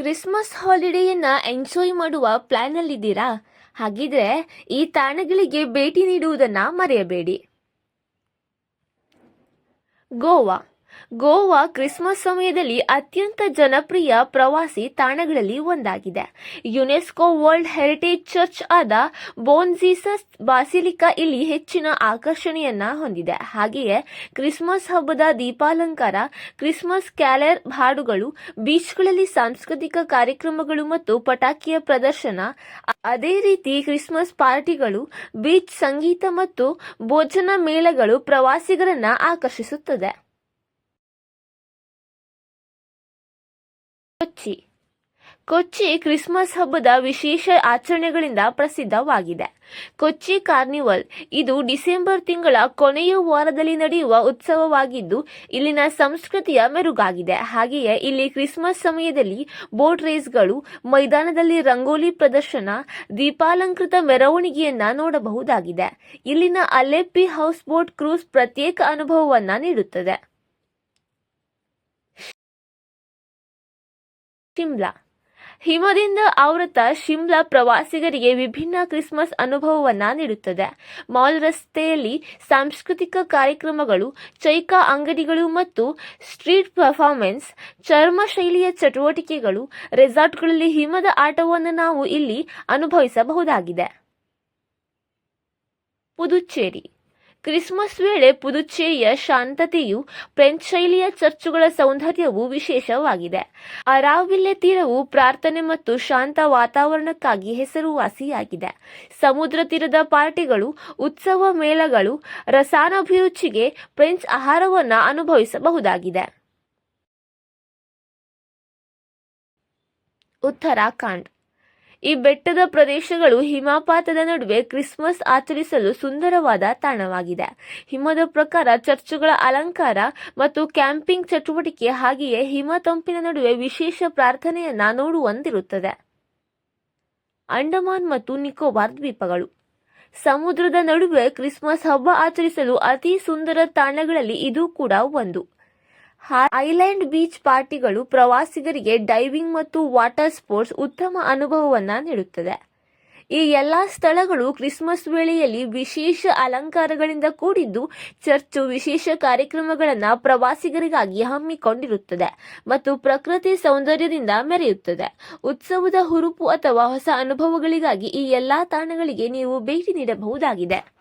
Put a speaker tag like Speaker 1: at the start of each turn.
Speaker 1: Christmas ಹಾಲಿಡೇಯನ್ನ enjoy ಮಾಡುವ ಪ್ಲ್ಯಾನಲ್ಲಿದ್ದೀರಾ ಹಾಗಿದ್ರೆ ಈ ತಾಣಗಳಿಗೆ ಭೇಟಿ ನೀಡುವುದನ್ನ ಮರೆಯಬೇಡಿ. ಗೋವಾ. ಗೋವಾ ಕ್ರಿಸ್ಮಸ್ ಸಮಯದಲ್ಲಿ ಅತ್ಯಂತ ಜನಪ್ರಿಯ ಪ್ರವಾಸಿ ತಾಣಗಳಲ್ಲಿ ಒಂದಾಗಿದೆ. ಯುನೆಸ್ಕೋ ವರ್ಲ್ಡ್ ಹೆರಿಟೇಜ್ ಚರ್ಚ್ ಆದ ಬೋನ್ ಜೀಸಸ್ ಬಾಸಿಲಿಕಾ ಇಲ್ಲಿ ಹೆಚ್ಚಿನ ಆಕರ್ಷಣೆಯನ್ನ ಹೊಂದಿದೆ. ಹಾಗೆಯೇ ಕ್ರಿಸ್ಮಸ್ ಹಬ್ಬದ ದೀಪಾಲಂಕಾರ, ಕ್ರಿಸ್ಮಸ್ ಕ್ಯಾಲರ್ ಹಾಡುಗಳು, ಬೀಚ್ಗಳಲ್ಲಿ ಸಾಂಸ್ಕೃತಿಕ ಕಾರ್ಯಕ್ರಮಗಳು ಮತ್ತು ಪಟಾಕಿಯ ಪ್ರದರ್ಶನ, ಅದೇ ರೀತಿ ಕ್ರಿಸ್ಮಸ್ ಪಾರ್ಟಿಗಳು, ಬೀಚ್ ಸಂಗೀತ ಮತ್ತು ಭೋಜನ ಮೇಳಗಳು ಪ್ರವಾಸಿಗರನ್ನ ಆಕರ್ಷಿಸುತ್ತದೆ. ಕೊಚ್ಚಿ. ಕೊಚ್ಚಿ ಕ್ರಿಸ್ಮಸ್ ಹಬ್ಬದ ವಿಶೇಷ ಆಚರಣೆಗಳಿಂದ ಪ್ರಸಿದ್ಧವಾಗಿದೆ. ಕೊಚ್ಚಿ ಕಾರ್ನಿವಲ್ ಇದು ಡಿಸೆಂಬರ್ ತಿಂಗಳ ಕೊನೆಯ ವಾರದಲ್ಲಿ ನಡೆಯುವ ಉತ್ಸವವಾಗಿದ್ದು, ಇಲ್ಲಿನ ಸಂಸ್ಕೃತಿಯ ಮೆರುಗಾಗಿದೆ. ಹಾಗೆಯೇ ಇಲ್ಲಿ ಕ್ರಿಸ್ಮಸ್ ಸಮಯದಲ್ಲಿ ಬೋಟ್ ರೇಸ್ಗಳು, ಮೈದಾನದಲ್ಲಿ ರಂಗೋಲಿ ಪ್ರದರ್ಶನ, ದೀಪಾಲಂಕೃತ ಮೆರವಣಿಗೆಯನ್ನ ನೋಡಬಹುದಾಗಿದೆ. ಇಲ್ಲಿನ ಅಲೆಪ್ಪಿ ಹೌಸ್ ಬೋಟ್ ಕ್ರೂಸ್ ಪ್ರತ್ಯೇಕ ಅನುಭವವನ್ನ ನೀಡುತ್ತದೆ. ಶಿಮ್ಲಾ. ಹಿಮದಿಂದ ಆವೃತ ಶಿಮ್ಲಾ ಪ್ರವಾಸಿಗರಿಗೆ ವಿಭಿನ್ನ ಕ್ರಿಸ್ಮಸ್ ಅನುಭವವನ್ನ ನೀಡುತ್ತದೆ. ಮಾಲ್ ರಸ್ತೆಯಲ್ಲಿ ಸಾಂಸ್ಕೃತಿಕ ಕಾರ್ಯಕ್ರಮಗಳು, ಚೈಕ ಅಂಗಡಿಗಳು ಮತ್ತು ಸ್ಟ್ರೀಟ್ ಪರ್ಫಾರ್ಮೆನ್ಸ್, ಚರ್ಮ ಶೈಲಿಯ ಚಟುವಟಿಕೆಗಳು, ರೆಸಾರ್ಟ್ಗಳಲ್ಲಿ ಹಿಮದ ಆಟವನ್ನು ನಾವು ಇಲ್ಲಿ ಅನುಭವಿಸಬಹುದಾಗಿದೆ. ಪುದುಚೇರಿ. ಕ್ರಿಸ್ಮಸ್ ವೇಳೆ ಪುದುಚೇರಿಯ ಶಾಂತತೆಯು ಫ್ರೆಂಚ್ ಶೈಲಿಯ ಚರ್ಚುಗಳ ಸೌಂದರ್ಯವು ವಿಶೇಷವಾಗಿದೆ. ಅರಾವಿಲ್ಲೆ ತೀರವು ಪ್ರಾರ್ಥನೆ ಮತ್ತು ಶಾಂತ ವಾತಾವರಣಕ್ಕಾಗಿ ಹೆಸರುವಾಸಿಯಾಗಿದೆ. ಸಮುದ್ರ ತೀರದ ಪಾರ್ಟಿಗಳು, ಉತ್ಸವ ಮೇಳಗಳು, ರಸಾನಭಿರುಚಿಗೆ ಫ್ರೆಂಚ್ ಆಹಾರವನ್ನು ಅನುಭವಿಸಬಹುದಾಗಿದೆ. ಉತ್ತರಾಖಂಡ್ ಈ ಬೆಟ್ಟದ ಪ್ರದೇಶಗಳು ಹಿಮಪಾತದ ನಡುವೆ ಕ್ರಿಸ್ಮಸ್ ಆಚರಿಸಲು ಸುಂದರವಾದ ತಾಣವಾಗಿದೆ. ಹಿಮದ ಪ್ರಕಾರ ಚರ್ಚುಗಳ ಅಲಂಕಾರ ಮತ್ತು ಕ್ಯಾಂಪಿಂಗ್ ಚಟುವಟಿಕೆ ಹಾಗೆಯೇ ಹಿಮ ತಂಪಿನ ನಡುವೆ ವಿಶೇಷ ಪ್ರಾರ್ಥನೆಯನ್ನ ನೋಡುವಂತಿರುತ್ತದೆ. ಅಂಡಮಾನ್ ಮತ್ತು ನಿಕೋಬಾರ್ ದ್ವೀಪಗಳು. ಸಮುದ್ರದ ನಡುವೆ ಕ್ರಿಸ್ಮಸ್ ಹಬ್ಬ ಆಚರಿಸಲು ಅತಿ ಸುಂದರ ತಾಣಗಳಲ್ಲಿ ಇದು ಕೂಡ ಒಂದು. ಐಲ್ಯಾಂಡ್ ಬೀಚ್ ಪಾರ್ಟಿಗಳು ಪ್ರವಾಸಿಗರಿಗೆ ಡೈವಿಂಗ್ ಮತ್ತು ವಾಟರ್ ಸ್ಪೋರ್ಟ್ಸ್ ಉತ್ತಮ ಅನುಭವವನ್ನ ನೀಡುತ್ತದೆ. ಈ ಎಲ್ಲ ಸ್ಥಳಗಳು ಕ್ರಿಸ್ಮಸ್ ವೇಳೆಯಲ್ಲಿ ವಿಶೇಷ ಅಲಂಕಾರಗಳಿಂದ ಕೂಡಿದ್ದು ಚರ್ಚು ವಿಶೇಷ ಕಾರ್ಯಕ್ರಮಗಳನ್ನು ಪ್ರವಾಸಿಗರಿಗಾಗಿ ಹಮ್ಮಿಕೊಂಡಿರುತ್ತದೆ ಮತ್ತು ಪ್ರಕೃತಿ ಸೌಂದರ್ಯದಿಂದ ಮೆರೆಯುತ್ತದೆ. ಉತ್ಸವದ ಹುರುಪು ಅಥವಾ ಹೊಸ ಅನುಭವಗಳಿಗಾಗಿ ಈ ಎಲ್ಲಾ ತಾಣಗಳಿಗೆ ನೀವು ಭೇಟಿ ನೀಡಬಹುದಾಗಿದೆ.